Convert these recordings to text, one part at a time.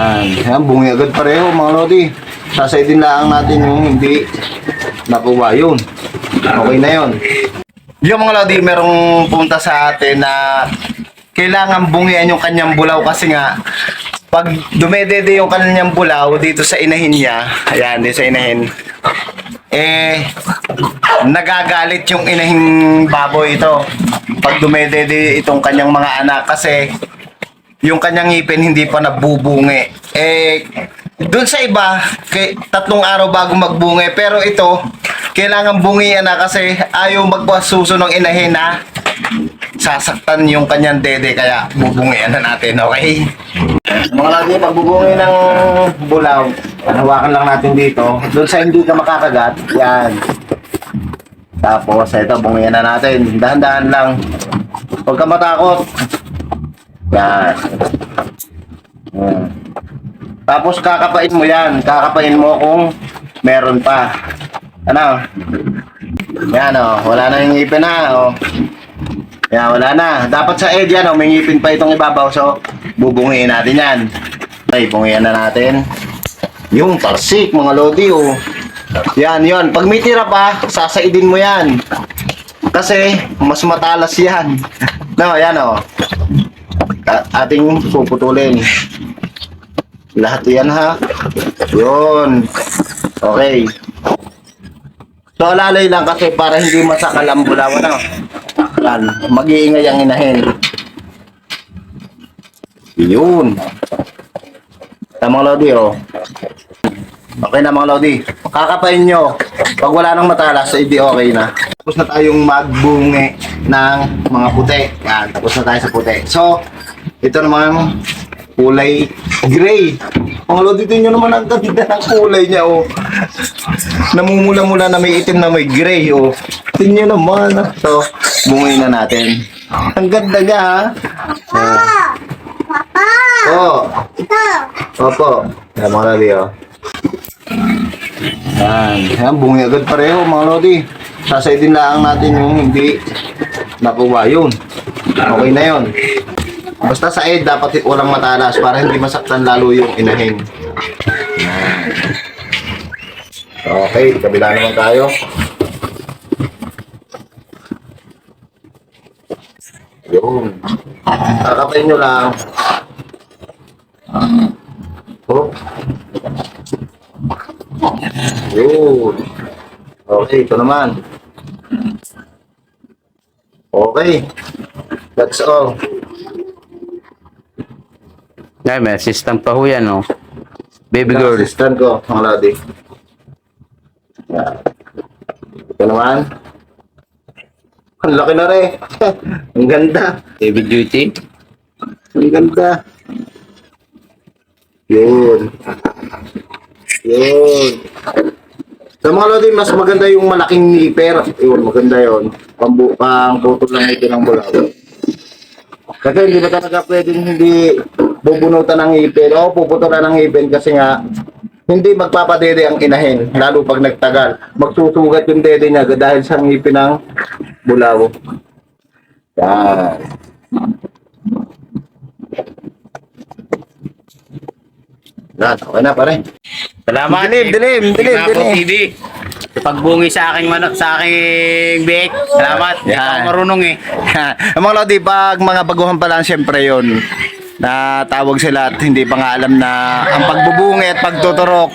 Yan. Yan, bungi agad pareho mga lodi. Sasaydin lang natin yung hindi nakuha yun. Okay na yun. Yung mga lodi, merong punta sa atin na kailangan bungian yung kanyang bulaw kasi nga pag dumedede yung kanyang bulaw dito sa inahin niya, ayan, dito sa inahin, eh, nagagalit yung inahing baboy ito. Pag dumedede itong kanyang mga anak kasi yung kanyang ngipin hindi pa nabubungi. Eh, dun sa iba, kay, tatlong araw bago magbungi. Pero ito, kailangan bungian na kasi ayaw magpasuso ng inahin na sasaktan yung kanyang dede. Kaya bubungian na natin, okay? Mga lagi, pag bubungi ng bulaw, hawakan lang natin dito. Doon sa hindi ka makakagat, yan. Tapos, ito, bungian na natin. Dahan-dahan lang. Huwag ka matakot. Yan. Yan. Tapos kakapain mo yan. Kakapain mo kung meron pa. Ano? Yan o. Wala na yung ngipin na. O. Yan, wala na. Dapat sa edge yan o. May ngipin pa itong ibabaw. So, bubungiin natin yan. Okay, bungian na natin. Yung tarsik, mga lodi o. Yan, yan. Pag may tira pa, sasaidin mo yan. Kasi, mas matalas yan. No, yan o. A- ating puputulin. Lahat yan ha. Yun. Okay. So alalay lang kasi para hindi masakal ang bulaw ano. Yan. Mag-iingay ang inahin. Yun. Tamang Lodi oh. Okay na mga Lodi. Kakapain nyo. Pag wala nang matalas, hindi okay na. Tapos na tayong magbungi ng mga puti. Yan. Tapos na tayo sa puti. So, ito naman kulay gray. Mga Lodi, tingnan nyo naman ang ganda ng kulay niya oh. Namumula-mula na may itim na may gray oh. Tingnan nyo naman. ah. So, bungi na natin. Ang ganda niya ha. Papa! Oh, Ito! Opo. Yan mga lodi, oh. Yan. Yan, bungi agad pareho mga lodi. Sasaydin lang natin yung hindi nakuha yun. Okay na yun. Basta sa ed, dapat walang matalas para hindi masaktan lalo yung inahin. Yan. Okay, kabila naman tayo. Yun. Kakapay nyo lang. Oh. Yun. Okay, ito naman. Okay. That's all. Ay, may assistant pa ho yan, oh. Baby girl. Assistant ko, mga lodi. Yan. Ito naman. Ang laki na rin. Ang ganda. Baby duty. Ang ganda. Yun. Yun. Sa mga lodi, mas maganda yung malaking niper. Yun, maganda yun. Pambu pang putol lang ito ng bulaw. Kasi hindi ba talaga pwedeng hindi bubunutan ng ngipin o puputulan ng ngipin kasi nga hindi magpapadede ang inahin, lalo pag nagtagal. Magsusugat yung dede niya dahil sa ngipin ng bulaw. Yan. Yan, okay na pare. Salamat. Dilim, dilim, dilim, Ako dilim. TV. Sa pagbungi sa aking manok, sa aking bake. Salamat. Hindi Yan. ako marunong eh. Ang mga lodi, pag mga baguhan pa lang, syempre yun. Na tawag sila at hindi pa nga alam na ang pagbubungi at pagtuturok.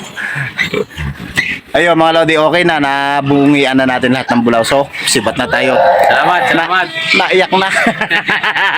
Ayun mga lodi, okay na. Nabungian na natin lahat ng bulaw. So, sibat na tayo. Salamat, salamat. Naiyak na.